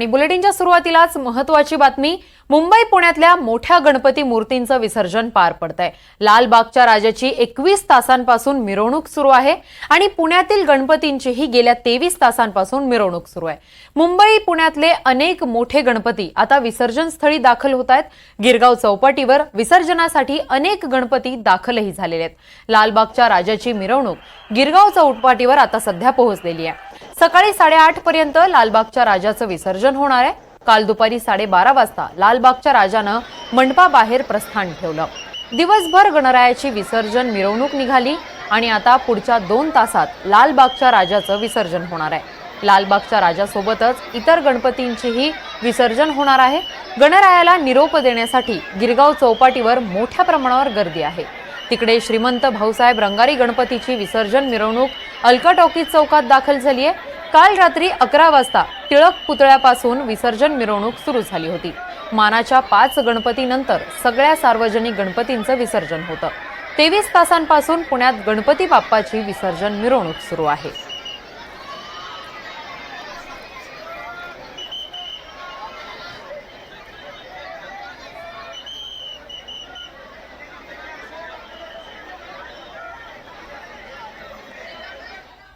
आणि बुलेटिनच्या सुरुवातीलाच महत्वाची बातमी मुंबई पुण्यातल्या मोठ्या गणपती मूर्तींचं विसर्जन पार पडतंय. लालबागच्या राजाची एकवीस तासांपासून मिरवणूक सुरू आहे आणि पुण्यातील गणपतींचीही गेल्या तेवीस तासांपासून मिरवणूक सुरू आहे. मुंबई पुण्यातले अनेक मोठे गणपती आता विसर्जन स्थळी दाखल होत आहेत. गिरगाव चौपाटीवर विसर्जनासाठी अनेक गणपती दाखलही झालेले आहेत. लालबागच्या राजाची मिरवणूक गिरगाव चौपाटीवर आता सध्या पोहोचलेली आहे. सकाळी साडेआठ पर्यंत लालबागच्या राजाचं विसर्जन होणार आहे. काल दुपारी साडेबारा वाजता लालबागच्या राजानं मंडपाबाहेर प्रस्थान ठेवलं. दिवसभर गणरायाची विसर्जन मिरवणूक निघाली आणि आता पुढच्या दोन तासात लालबागच्या राजाचं विसर्जन होणार आहे. लालबागच्या राजासोबतच इतर गणपतींचीही विसर्जन होणार आहे. गणरायाला निरोप देण्यासाठी गिरगाव चौपाटीवर मोठ्या प्रमाणावर गर्दी आहे. तिकडे श्रीमंत भाऊसाहेब रंगारी गणपतीची विसर्जन मिरवणूक अलका टॉकीज चौकात दाखल झाली आहे. काल रात्री अकरा वाजता टिळक पुतळ्यापासून विसर्जन मिरवणूक सुरू झाली होती. मानाच्या पाच गणपतीनंतर सगळ्या सार्वजनिक गणपतींचं विसर्जन होतं. तेवीस तासांपासून पुण्यात गणपती बाप्पाची विसर्जन मिरवणूक सुरू आहे.